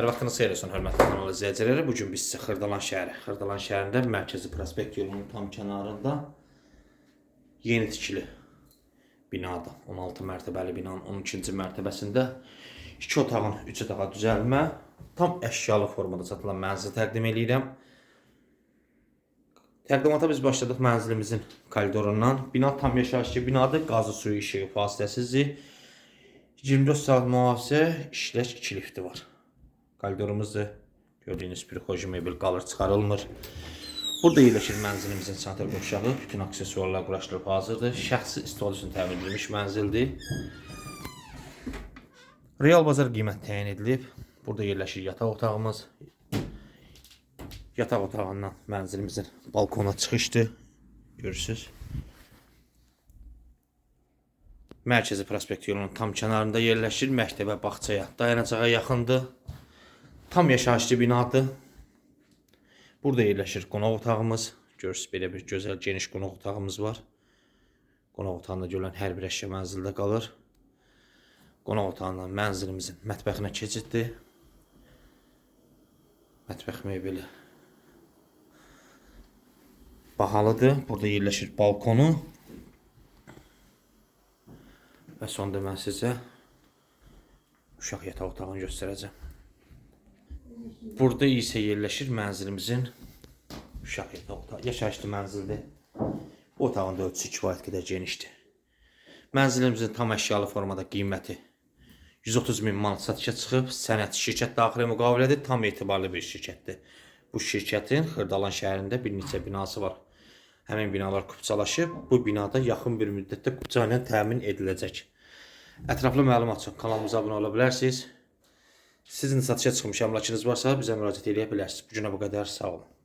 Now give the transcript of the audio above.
Hər vaxtınız xeyir olsun, hörmətli kanal izləyiciləri. Bu gün biz sizə Xırdalan şəhəri, Xırdalan şəhərində Mərkəzi Prospekt yolunun tam kənarında yeni tikili binada, 16 mərtəbəli binanın 12-ci mərtəbəsində 2 otağın 3 otağa düzəlmə, tam əşyalı formada satılan mənzil təqdim edirəm. Təqdimata biz başladıq mənzilimizin koridorundan. Bina tam yaşayışlı binadır, qazı suyu işığı fasiləsizdir. 24 saat mühafizə işləş 2 lifti var. Koridorumuzda gördüyünüz bir xoji mebel qalır, çıxarılmır. Burada yerləşir mənzilimizin sanitar qovşağı. Bütün aksesuarlar quraşdırılıb hazırdır. Şəxsi istifadə üçün təmin edilmiş mənzildir. Real bazar qiymət təyin edilib. Burada yerləşir yataq otağımız. Yataq otağından mənzilimizin balkona çıxışdır. Görürsüz. Mərkəzi prospekt yolunun tam kənarında yerləşir. Məktəbə, bağçaya, dayanacağa yaxındır. Tam yaşayışlı binadır. Burada yerləşir qonaq otağımız. Görürsüz belə bir gözəl geniş qonaq otağımız var. Qonaq otağında görülən hər bir əşya mənzildə qalır. Qonaq otağından mənzilimizin mətbəxinə keçiddir. Mətbəx mebeli bahalıdır. Burada yerləşir balkonu. Və sonda mən sizə uşaq yataq otağını göstərəcəm. Burada isə yerləşir mənzilimizin yataq otağı. Yaşayışlı mənzildir. Otağın da ölçüsü kifayət qədər genişdir. Mənzilimizin tam əşyalı formada qiyməti 130 min manat satışa çıxıb. Sənəd şirkət daxili müqavilədir. Tam etibarlı bir şirkətdir. Bu şirkətin Xırdalan şəhərində bir neçə binası var. Həmin binalar kupçalaşıb. Bu binada yaxın bir müddətdə kupça ilə təmin ediləcək. Ətraflı məlumat üçün kanalımıza abunə ola bilərsiniz. Sizin satışa çıxmış əmlakınız varsa bizə müraciət edə bilərsiniz. Bu günə bu qədər. Sağ olun.